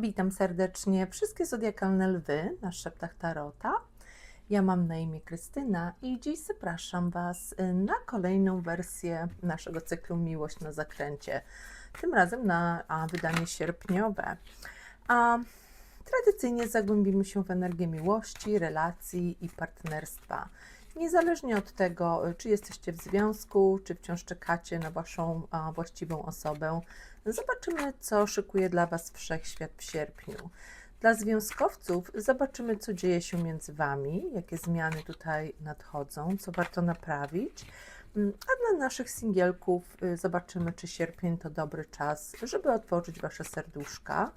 Witam serdecznie wszystkie zodiakalne lwy na szeptach Tarota. Ja mam na imię Krystyna i dziś zapraszam Was y, na kolejną wersję naszego cyklu Miłość na zakręcie. Tym razem na wydanie sierpniowe. A tradycyjnie zagłębimy się w energię miłości, relacji i partnerstwa. Niezależnie od tego, y, czy jesteście w związku, czy wciąż czekacie na Waszą a, właściwą osobę, zobaczymy, co szykuje dla Was Wszechświat w sierpniu. Dla związkowców zobaczymy, co dzieje się między Wami, jakie zmiany tutaj nadchodzą, co warto naprawić. Mm, A dla naszych singielków y, zobaczymy, czy sierpień to dobry czas, żeby otworzyć Wasze serduszka,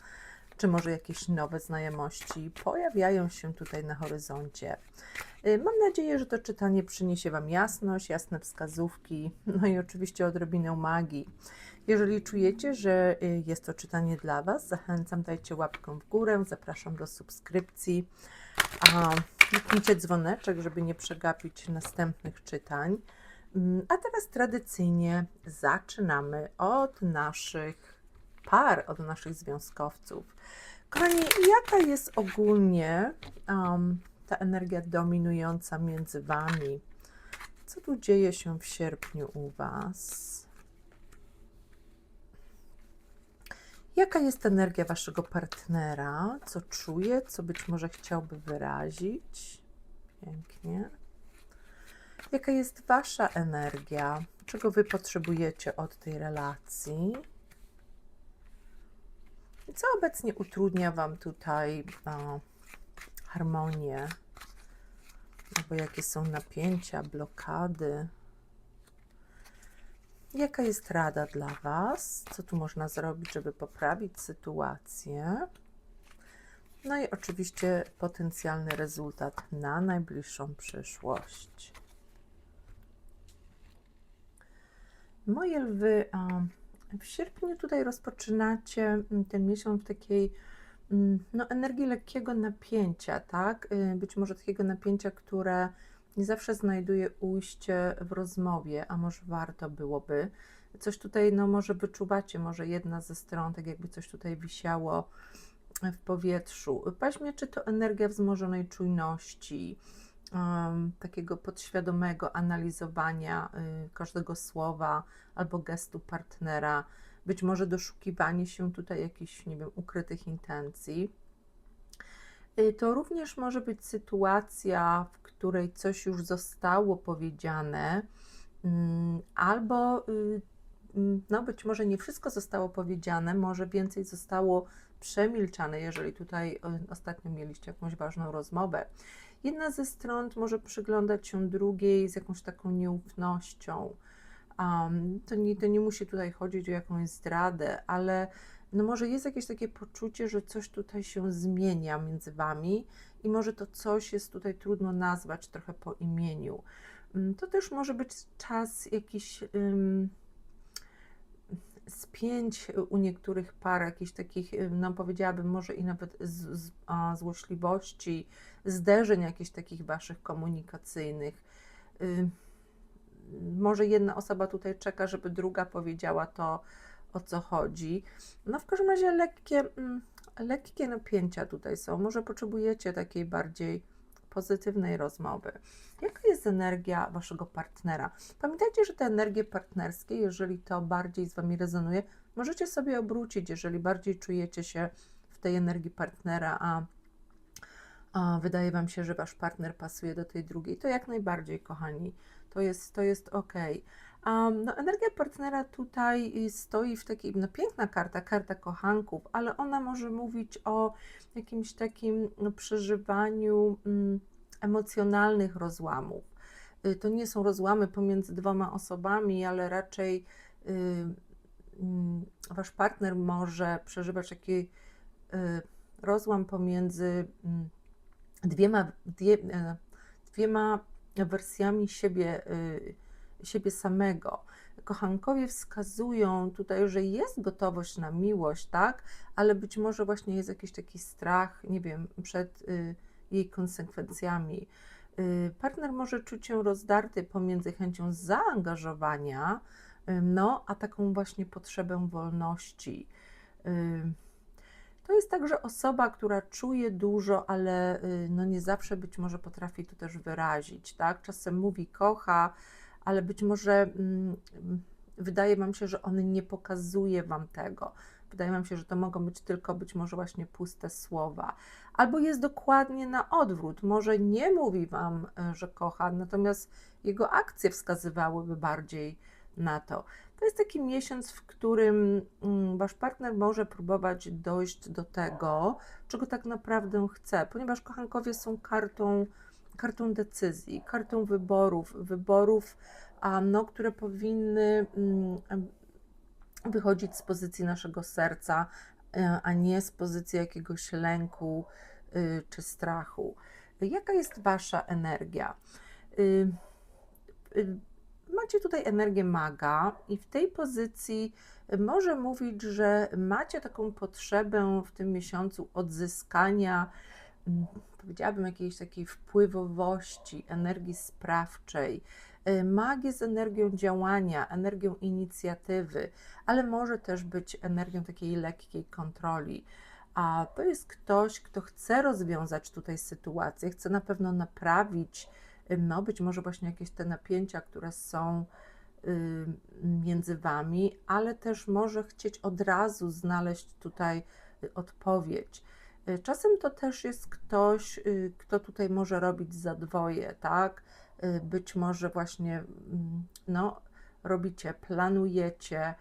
czy może jakieś nowe znajomości pojawiają się tutaj na horyzoncie. Y, Mam nadzieję, że to czytanie przyniesie Wam jasność, jasne wskazówki, no i oczywiście odrobinę magii. Jeżeli czujecie, że y, jest to czytanie dla Was, zachęcam, dajcie łapkę w górę, zapraszam do subskrypcji. Kliknijcie dzwoneczek, żeby nie przegapić następnych czytań. Mm, A teraz tradycyjnie zaczynamy od naszych par, od naszych związkowców. Kochani, jaka jest ogólnie um, ta energia dominująca między Wami? Co tu dzieje się w sierpniu u Was? Jaka jest energia Waszego partnera? Co czuje? Co być może chciałby wyrazić? Pięknie. Jaka jest Wasza energia? Czego Wy potrzebujecie od tej relacji? Co obecnie utrudnia Wam tutaj o, harmonię? Albo jakie są napięcia, blokady? Jaka jest rada dla Was? Co tu można zrobić, żeby poprawić sytuację? No i oczywiście potencjalny rezultat na najbliższą przyszłość. Moje lwy, a, w sierpniu tutaj rozpoczynacie mm, ten miesiąc w takiej mm, no, energii lekkiego napięcia, tak? Y, Być może takiego napięcia, które nie zawsze znajduje ujście w rozmowie, a może warto byłoby. Coś tutaj, no może wyczuwacie, może jedna ze stron, tak jakby coś tutaj wisiało w powietrzu. Paźmie, czy to energia wzmożonej czujności, takiego podświadomego analizowania y, każdego słowa albo gestu partnera, być może doszukiwanie się tutaj jakichś, nie wiem, ukrytych intencji. Y, To również może być sytuacja, w której coś już zostało powiedziane, mm, albo y, mm, no być może nie wszystko zostało powiedziane, może więcej zostało przemilczane, jeżeli tutaj ostatnio mieliście jakąś ważną rozmowę. Jedna ze stron może przyglądać się drugiej z jakąś taką nieufnością. Um, to, nie, to nie musi tutaj chodzić o jakąś zdradę, ale no może jest jakieś takie poczucie, że coś tutaj się zmienia między wami i może to coś jest tutaj trudno nazwać trochę po imieniu. Mm, To też może być czas jakiś ym, spięć u niektórych par, jakichś takich, ym, no powiedziałabym, może i nawet z, z, a, złośliwości, zderzeń jakichś takich waszych komunikacyjnych. Ym, może jedna osoba tutaj czeka, żeby druga powiedziała to, o co chodzi. No w każdym razie lekkie, mm, lekkie napięcia tutaj są. Może potrzebujecie takiej bardziej pozytywnej rozmowy. Jaka jest energia waszego partnera? Pamiętajcie, że te energie partnerskie, jeżeli to bardziej z wami rezonuje, możecie sobie obrócić, jeżeli bardziej czujecie się w tej energii partnera, a, a wydaje wam się, że wasz partner pasuje do tej drugiej, to jak najbardziej, kochani, to jest, to jest ok. Um, no, energia partnera tutaj y, stoi w takiej, no piękna karta, karta kochanków, ale ona może mówić o jakimś takim no, przeżywaniu mm, emocjonalnych rozłamów. Y, To nie są rozłamy pomiędzy dwoma osobami, ale raczej y, mm, wasz partner może przeżywać taki y, rozłam pomiędzy mm, dwiema, dwie, e, dwiema wersjami siebie, y, siebie samego. Kochankowie wskazują tutaj, że jest gotowość na miłość, tak, ale być może właśnie jest jakiś taki strach, nie wiem, przed y, jej konsekwencjami. Y, partner może czuć się rozdarty pomiędzy chęcią zaangażowania, y, no, a taką właśnie potrzebę wolności. Y, To jest także osoba, która czuje dużo, ale y, no nie zawsze być może potrafi to też wyrazić, tak? Czasem mówi kocha, ale być może mm, wydaje Wam się, że on nie pokazuje Wam tego. Wydaje Wam się, że to mogą być tylko być może właśnie puste słowa. Albo jest dokładnie na odwrót. Może nie mówi Wam, e, że kocha, natomiast jego akcje wskazywałyby bardziej na to. To jest taki miesiąc, w którym mm, Wasz partner może próbować dojść do tego, czego tak naprawdę chce, ponieważ kochankowie są kartą, kartą decyzji, kartą wyborów, wyborów, no, które powinny mm, wychodzić z pozycji naszego serca, e, a nie z pozycji jakiegoś lęku y, czy strachu. Jaka jest Wasza energia? Y, y, macie tutaj energię maga i w tej pozycji może mówić, że macie taką potrzebę w tym miesiącu odzyskania, mm, powiedziałabym, jakiejś takiej wpływowości, energii sprawczej. E, mag jest energią działania, energią inicjatywy, ale może też być energią takiej lekkiej kontroli. A to jest ktoś, kto chce rozwiązać tutaj sytuację, chce na pewno naprawić no być może właśnie jakieś te napięcia, które są y, między Wami, ale też może chcieć od razu znaleźć tutaj y, odpowiedź. Y, czasem to też jest ktoś, kto tutaj może robić za dwoje, tak? Być może właśnie, mm, no, robicie, planujecie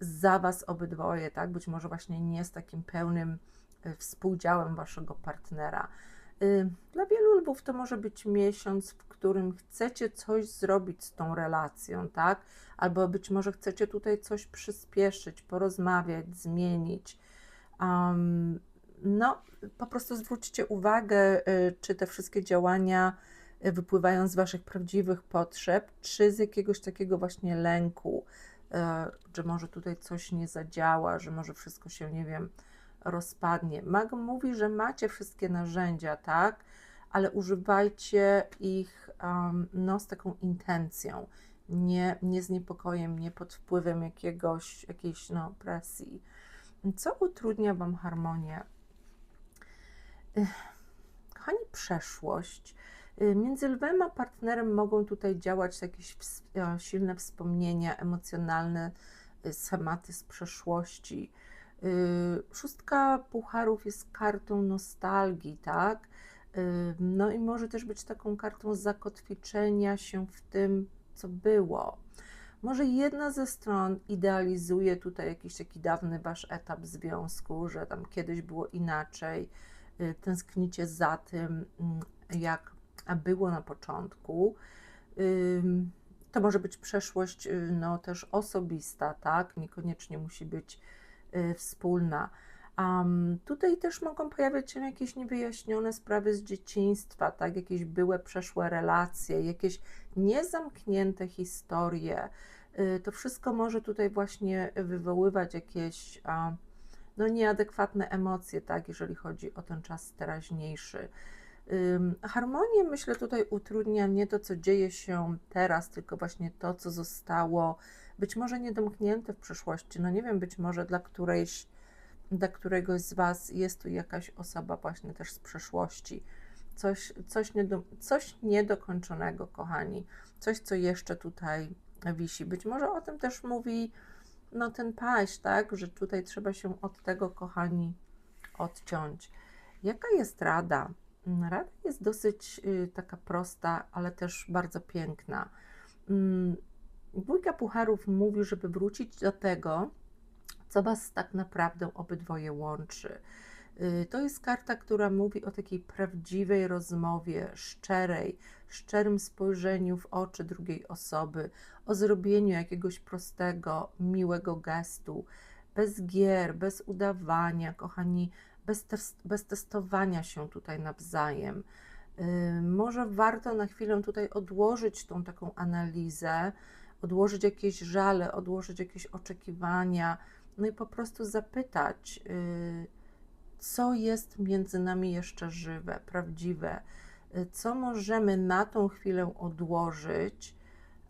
za Was obydwoje, tak? Być może właśnie nie z takim pełnym współdziałem Waszego partnera. Y, dla wielu lwów to może być miesiąc, w którym chcecie coś zrobić z tą relacją, tak? Albo być może chcecie tutaj coś przyspieszyć, porozmawiać, zmienić. Um, no, po prostu zwróćcie uwagę, y, czy te wszystkie działania y, wypływają z Waszych prawdziwych potrzeb, czy z jakiegoś takiego właśnie lęku, że może tutaj coś nie zadziała, że może wszystko się, nie wiem, rozpadnie. Mag mówi, że macie wszystkie narzędzia, tak, ale używajcie ich um, no, z taką intencją, nie, nie z niepokojem, nie pod wpływem jakiegoś, jakiejś no, presji. Co utrudnia Wam harmonię? Kochani, przeszłość. Y, między lwem a partnerem mogą tutaj działać jakieś silne wspomnienia emocjonalne, y, schematy z przeszłości Y, szóstka pucharów jest kartą nostalgii, tak? No i może też być taką kartą zakotwiczenia się w tym, co było. Może jedna ze stron idealizuje tutaj jakiś taki dawny wasz etap związku, że tam kiedyś było inaczej, y, tęsknicie za tym, mm, jak było na początku. To może być przeszłość no, też osobista, tak? Niekoniecznie musi być Y, wspólna. Um, tutaj też mogą pojawiać się jakieś niewyjaśnione sprawy z dzieciństwa, tak? jakieś były przeszłe relacje, jakieś niezamknięte historie. Y, to wszystko może tutaj właśnie wywoływać jakieś no, nieadekwatne emocje, tak? jeżeli chodzi o ten czas teraźniejszy. Harmonię, myślę, tutaj utrudnia nie to, co dzieje się teraz, tylko właśnie to, co zostało być może niedomknięte w przeszłości. No nie wiem, być może dla którejś, dla któregoś z Was jest tu jakaś osoba właśnie też z przeszłości. Coś, coś, niedo, coś niedokończonego, kochani. Coś, co jeszcze tutaj wisi. Być może o tym też mówi no ten paść, tak, że tutaj trzeba się od tego, kochani, odciąć. Jaka jest rada? Rada jest dosyć y, taka prosta, ale też bardzo piękna. Mm, Dwójka pucharów mówi, żeby wrócić do tego, co Was tak naprawdę obydwoje łączy. Y, to jest karta, która mówi o takiej prawdziwej rozmowie, szczerej, szczerym spojrzeniu w oczy drugiej osoby, o zrobieniu jakiegoś prostego, miłego gestu, bez gier, bez udawania, kochani, bez, bez testowania się tutaj nawzajem. Y, może warto na chwilę tutaj odłożyć tą taką analizę, odłożyć jakieś żale, odłożyć jakieś oczekiwania, no i po prostu zapytać, y, co jest między nami jeszcze żywe, prawdziwe, y, co możemy na tą chwilę odłożyć,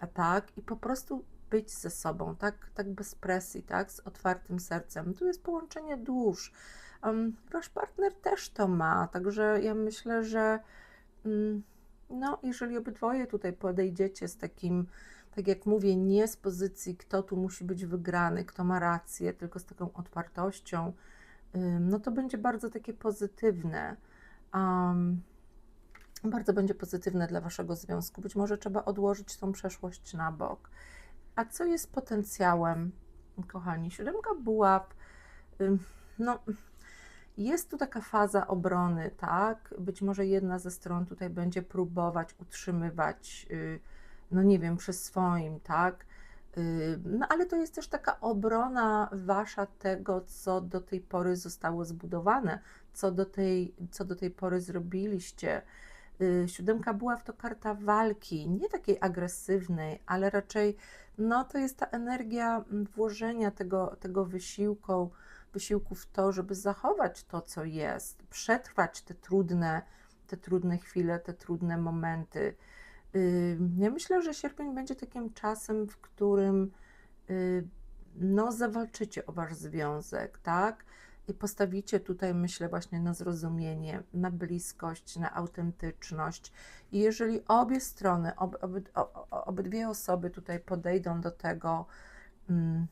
a tak, i po prostu być ze sobą, tak, tak bez presji, tak, z otwartym sercem. Tu jest połączenie dusz. Wasz partner też to ma, także ja myślę, że um, no, jeżeli obydwoje tutaj podejdziecie z takim, tak jak mówię, nie z pozycji, kto tu musi być wygrany, kto ma rację, tylko z taką otwartością, no to będzie bardzo takie pozytywne. Um, bardzo będzie pozytywne dla waszego związku. Być może trzeba odłożyć tą przeszłość na bok. A co jest potencjałem, kochani? Siódemka buław, no, jest tu taka faza obrony, tak? Być może jedna ze stron tutaj będzie próbować utrzymywać, y, no nie wiem, przy swoim, tak? No ale to jest też taka obrona wasza tego, co do tej pory zostało zbudowane, co do tej, co do tej pory zrobiliście. Y, siódemka buław to karta walki, nie takiej agresywnej, ale raczej no, to jest ta energia włożenia tego, tego wysiłku, wysiłku w to, żeby zachować to, co jest, przetrwać te trudne, te trudne chwile, te trudne momenty. Ja myślę, że sierpień będzie takim czasem, w którym y, no, zawalczycie o wasz związek, tak? i postawicie tutaj, myślę, właśnie na zrozumienie, na bliskość, na autentyczność. I jeżeli obie strony, ob, ob, obydwie osoby tutaj podejdą do tego mm,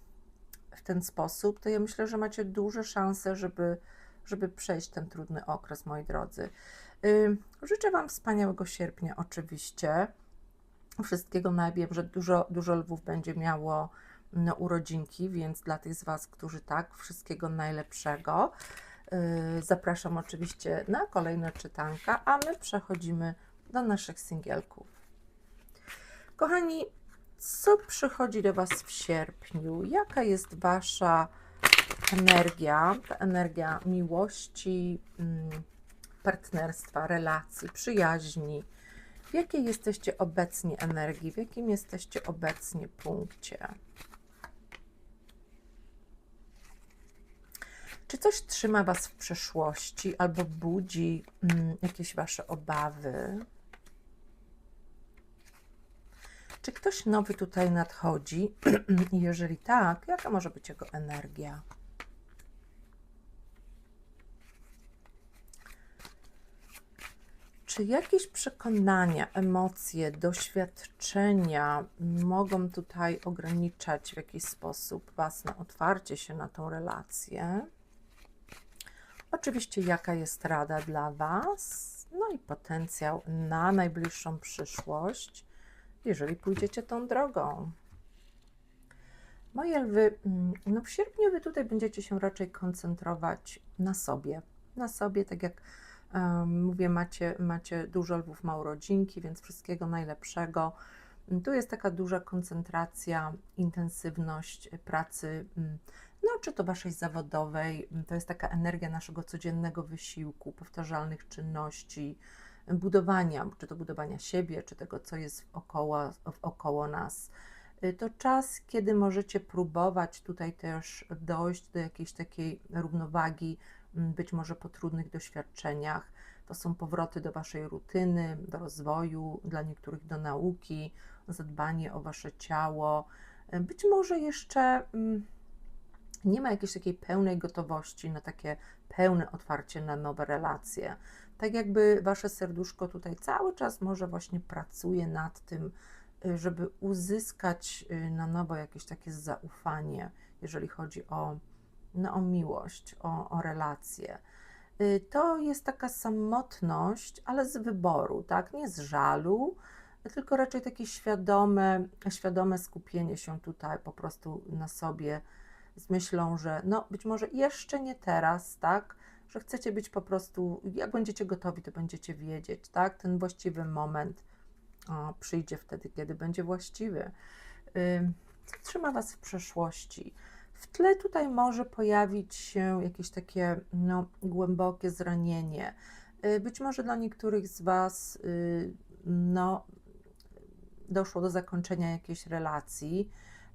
w ten sposób, to ja myślę, że macie duże szanse, żeby, żeby przejść ten trudny okres, moi drodzy. Życzę Wam wspaniałego sierpnia, oczywiście. Wszystkiego najpierw, że dużo, dużo lwów będzie miało no, urodzinki, więc dla tych z Was, którzy tak, wszystkiego najlepszego. Yy, zapraszam oczywiście na kolejne czytanka, a my przechodzimy do naszych singielków. Kochani, co przychodzi do Was w sierpniu? Jaka jest Wasza energia, ta energia miłości, mm, partnerstwa, relacji, przyjaźni? W jakiej jesteście obecnie energii? W jakim jesteście obecnie punkcie? Czy coś trzyma Was w przeszłości albo budzi mm, jakieś Wasze obawy? Czy ktoś nowy tutaj nadchodzi? Jeżeli tak, jaka może być jego energia? Czy jakieś przekonania, emocje, doświadczenia mogą tutaj ograniczać w jakiś sposób Was na otwarcie się na tą relację? Oczywiście, jaka jest rada dla Was, no i potencjał na najbliższą przyszłość, jeżeli pójdziecie tą drogą. Moje lwy, mm, no w sierpniu Wy tutaj będziecie się raczej koncentrować na sobie. Na sobie, tak jak mówię, macie, macie dużo lwów, ma urodzinki, więc wszystkiego najlepszego. Tu jest taka duża koncentracja, intensywność pracy mm, no czy to waszej zawodowej, to jest taka energia naszego codziennego wysiłku, powtarzalnych czynności, budowania, czy to budowania siebie, czy tego, co jest wokoło, wokoło nas. Y, to czas, kiedy możecie próbować tutaj też dojść do jakiejś takiej równowagi, być może po trudnych doświadczeniach. To są powroty do waszej rutyny, do rozwoju, dla niektórych do nauki, zadbanie o wasze ciało. Y, być może jeszcze nie ma jakiejś takiej pełnej gotowości na takie pełne otwarcie na nowe relacje. Tak jakby wasze serduszko tutaj cały czas może właśnie pracuje nad tym, y, żeby uzyskać y, na nowo jakieś takie zaufanie, jeżeli chodzi o, no, o miłość, o, o relacje. Y, to jest taka samotność, ale z wyboru, tak? Nie z żalu, tylko raczej takie świadome, świadome skupienie się tutaj po prostu na sobie, z myślą, że no być może jeszcze nie teraz, tak, że chcecie być po prostu, jak będziecie gotowi, to będziecie wiedzieć, tak, ten właściwy moment o, przyjdzie wtedy, kiedy będzie właściwy. co trzyma Was w przeszłości? W tle tutaj może pojawić się jakieś takie no, głębokie zranienie. Y, być może dla niektórych z Was y, no, doszło do zakończenia jakiejś relacji,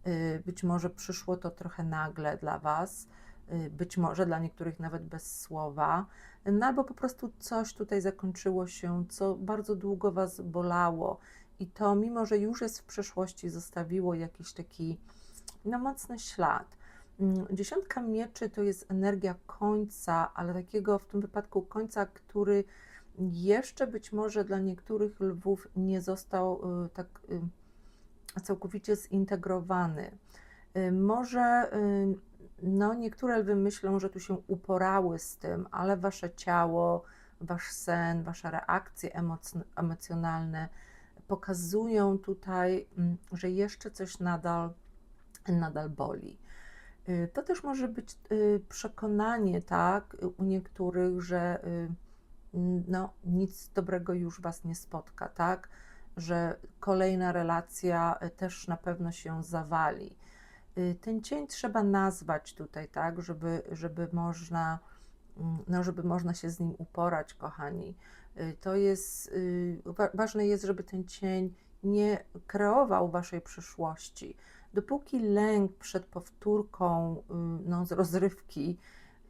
Y, być może przyszło to trochę nagle dla Was, być może dla niektórych nawet bez słowa, no albo po prostu coś tutaj zakończyło się, co bardzo długo Was bolało. i to mimo, że już jest w przeszłości, zostawiło jakiś taki no, mocny ślad. Mm, Dziesiątka mieczy to jest energia końca, ale takiego w tym wypadku końca, który jeszcze być może dla niektórych lwów nie został y, tak y, całkowicie zintegrowany. Y, Może no, niektóre lwy myślą, że tu się uporały z tym, ale wasze ciało, wasz sen, wasze reakcje emoc- emocjonalne pokazują tutaj, mm, że jeszcze coś nadal, nadal boli. Y, To też może być y, przekonanie, tak, u niektórych, że y, no, nic dobrego już Was nie spotka, tak, że kolejna relacja też na pewno się zawali. Ten cień trzeba nazwać tutaj, tak, żeby, żeby można, mm, no, żeby można się z nim uporać, kochani. To jest, wa- ważne jest, żeby ten cień nie kreował Waszej przyszłości. Dopóki lęk przed powtórką y, no, z rozrywki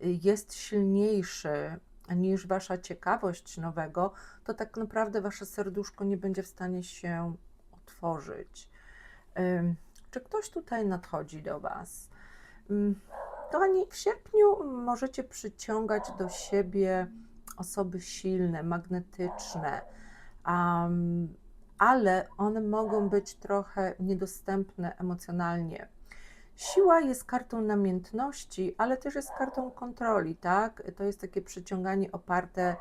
y, jest silniejszy niż wasza ciekawość nowego, to tak naprawdę wasze serduszko nie będzie w stanie się otworzyć. Czy ktoś tutaj nadchodzi do was? Kochani, w sierpniu możecie przyciągać do siebie osoby silne, magnetyczne, am, ale one mogą być trochę niedostępne emocjonalnie. Siła jest kartą namiętności, ale też jest kartą kontroli, tak? To jest takie przyciąganie oparte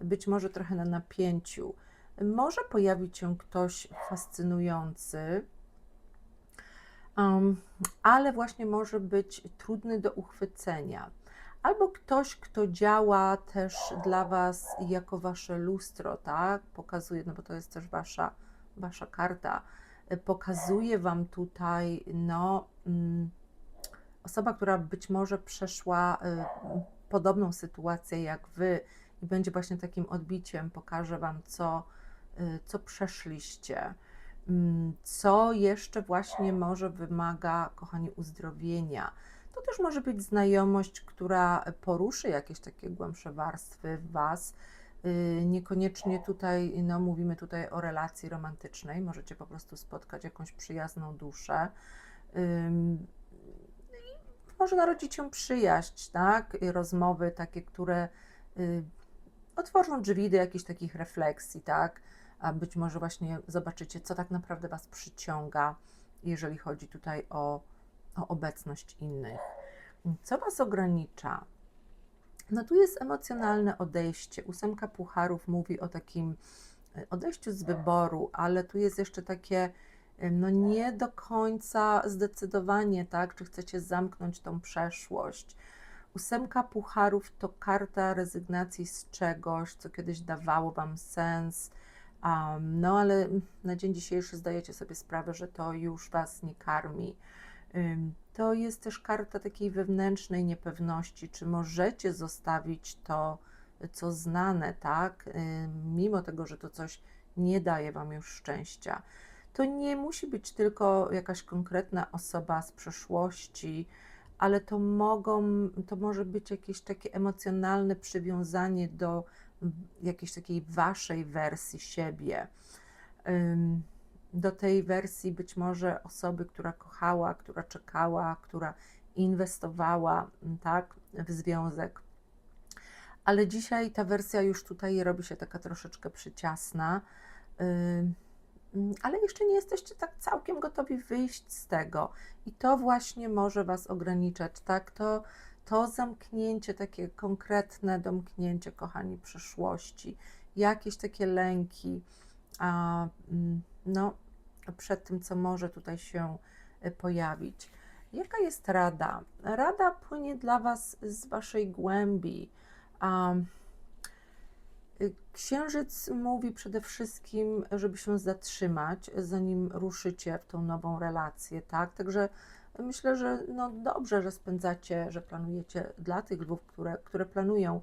być może trochę na napięciu. Może pojawić się ktoś fascynujący, um, ale właśnie może być trudny do uchwycenia. Albo ktoś, kto działa też dla Was jako Wasze lustro, tak? Pokazuje, no bo to jest też Wasza, wasza karta, pokazuje Wam tutaj, no, mm, osoba, która być może przeszła y, podobną sytuację jak Wy i będzie właśnie takim odbiciem, pokaże Wam, co, y, co przeszliście, mm, co jeszcze właśnie może wymaga, kochani, uzdrowienia. To też może być znajomość, która poruszy jakieś takie głębsze warstwy w Was. Y, Niekoniecznie tutaj, no mówimy tutaj o relacji romantycznej, możecie po prostu spotkać jakąś przyjazną duszę. I Może narodzić się przyjaźń, tak? I rozmowy takie, które y, otworzą drzwi do jakichś takich refleksji, tak? A być może właśnie zobaczycie, co tak naprawdę Was przyciąga, jeżeli chodzi tutaj o, o obecność innych. Co Was ogranicza? No tu jest emocjonalne odejście. Ósemka pucharów mówi o takim e, odejściu z wyboru, ale tu jest jeszcze takie e, no nie do końca zdecydowanie, tak, czy chcecie zamknąć tą przeszłość. Ósemka pucharów to karta rezygnacji z czegoś, co kiedyś dawało Wam sens, um, no ale na dzień dzisiejszy zdajecie sobie sprawę, że to już Was nie karmi. To jest też karta takiej wewnętrznej niepewności, czy możecie zostawić to, co znane, tak? Mimo tego, że to coś nie daje Wam już szczęścia. To nie musi być tylko jakaś konkretna osoba z przeszłości, ale to mogą, to może być jakieś takie emocjonalne przywiązanie do jakiejś takiej waszej wersji siebie. Ym, Do tej wersji być może osoby, która kochała, która czekała, która inwestowała, mm, tak, w związek. Ale dzisiaj ta wersja już tutaj robi się taka troszeczkę przyciasna. Mm, ale jeszcze nie jesteście tak całkiem gotowi wyjść z tego. I to właśnie może Was ograniczać, tak? To, to zamknięcie, takie konkretne domknięcie, kochani, przyszłości, jakieś takie lęki, a, mm, no, przed tym, co może tutaj się y, pojawić. Jaka jest rada? Rada płynie dla Was z Waszej głębi. Y, Księżyc mówi przede wszystkim, żeby się zatrzymać, zanim ruszycie w tą nową relację, tak? Także myślę, że no dobrze, że spędzacie, że planujecie dla tych lwów, które, które planują,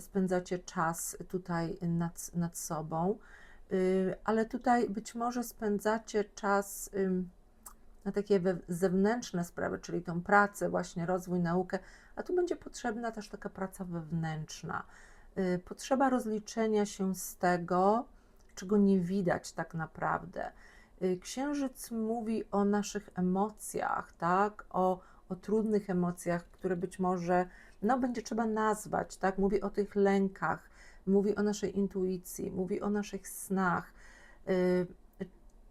spędzacie czas tutaj nad, nad sobą, ale tutaj być może spędzacie czas na takie zewnętrzne sprawy, czyli tą pracę, właśnie rozwój, naukę, a tu będzie potrzebna też taka praca wewnętrzna y, potrzeba rozliczenia się z tego, czego nie widać tak naprawdę. Y, Księżyc mówi o naszych emocjach, tak? O, o trudnych emocjach, które być może no, będzie trzeba nazwać, tak? Mówi o tych lękach, mówi o naszej intuicji, mówi o naszych snach. Y,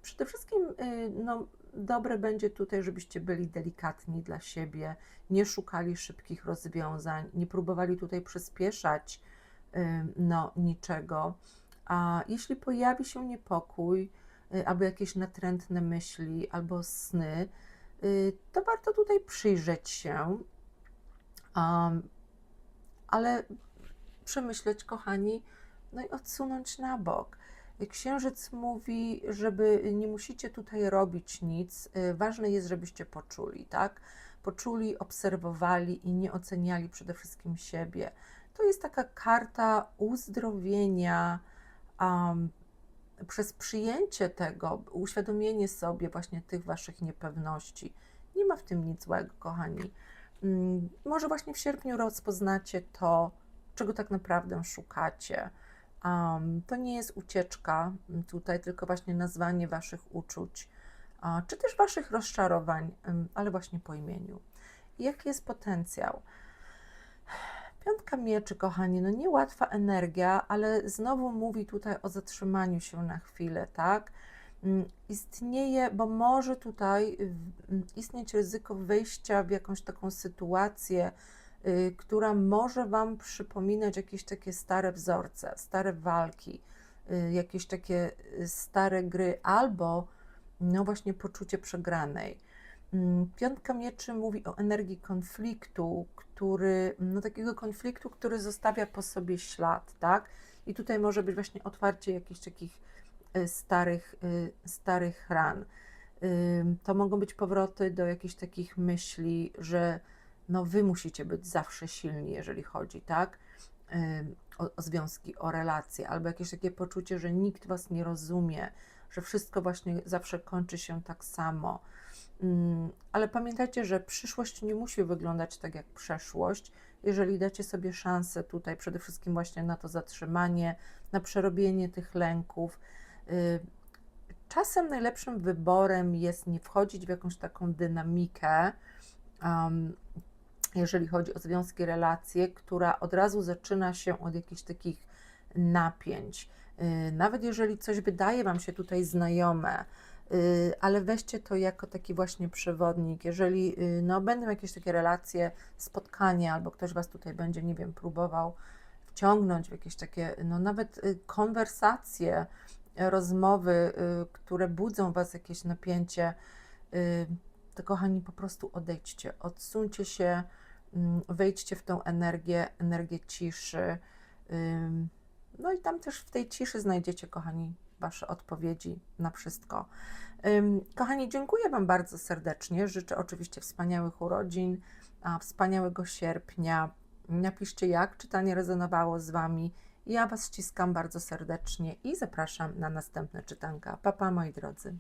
Przede wszystkim y, no, dobre będzie tutaj, żebyście byli delikatni dla siebie, nie szukali szybkich rozwiązań, nie próbowali tutaj przyspieszać y, no, niczego. A jeśli pojawi się niepokój, albo jakieś natrętne myśli, albo sny, to warto tutaj przyjrzeć się, um, ale przemyśleć, kochani, no i odsunąć na bok. Księżyc mówi, żeby nie musicie tutaj robić nic. y, Ważne jest, żebyście poczuli, tak? Poczuli, obserwowali i nie oceniali przede wszystkim siebie. To jest taka karta uzdrowienia um, przez przyjęcie tego, uświadomienie sobie właśnie tych waszych niepewności. Nie ma w tym nic złego, kochani. Mm, Może właśnie w sierpniu rozpoznacie to, czego tak naprawdę szukacie. Um, to nie jest ucieczka tutaj, tylko właśnie nazwanie waszych uczuć, a, czy też waszych rozczarowań, ym, ale właśnie po imieniu. Jaki jest potencjał? Piątka mieczy, kochani, no niełatwa energia, ale znowu mówi tutaj o zatrzymaniu się na chwilę, tak? Mm, Istnieje, bo może tutaj mm, istnieć ryzyko wejścia w jakąś taką sytuację, która może Wam przypominać jakieś takie stare wzorce, stare walki, y, jakieś takie y, stare gry, albo no właśnie poczucie przegranej. Mm, Piątka mieczy mówi o energii konfliktu, który, no takiego konfliktu, który zostawia po sobie ślad, tak? I tutaj może być właśnie otwarcie jakichś takich y, starych, y, starych ran. To mogą być powroty do jakichś takich myśli, że no wy musicie być zawsze silni, jeżeli chodzi, tak? O, o związki, o relacje, albo jakieś takie poczucie, że nikt was nie rozumie, że wszystko właśnie zawsze kończy się tak samo. Ale pamiętajcie, że przyszłość nie musi wyglądać tak jak przeszłość. Jeżeli dacie sobie szansę tutaj przede wszystkim właśnie na to zatrzymanie, na przerobienie tych lęków, Czasem najlepszym wyborem jest nie wchodzić w jakąś taką dynamikę, jeżeli chodzi o związki, relacje, która od razu zaczyna się od jakichś takich napięć. Y, Nawet jeżeli coś wydaje Wam się tutaj znajome, y, ale weźcie to jako taki właśnie przewodnik. Jeżeli y, no, będą jakieś takie relacje, spotkania, albo ktoś Was tutaj będzie, nie wiem, próbował wciągnąć w jakieś takie, no nawet konwersacje, rozmowy, które budzą Was jakieś napięcie, to kochani, po prostu odejdźcie, odsuńcie się, wejdźcie w tą energię, energię ciszy. No i tam też w tej ciszy znajdziecie, kochani, Wasze odpowiedzi na wszystko. Kochani, dziękuję Wam bardzo serdecznie. Życzę oczywiście wspaniałych urodzin, wspaniałego sierpnia. Napiszcie, jak czytanie rezonowało z Wami. Ja Was ściskam bardzo serdecznie i zapraszam na następne czytanka. Pa, pa moi drodzy.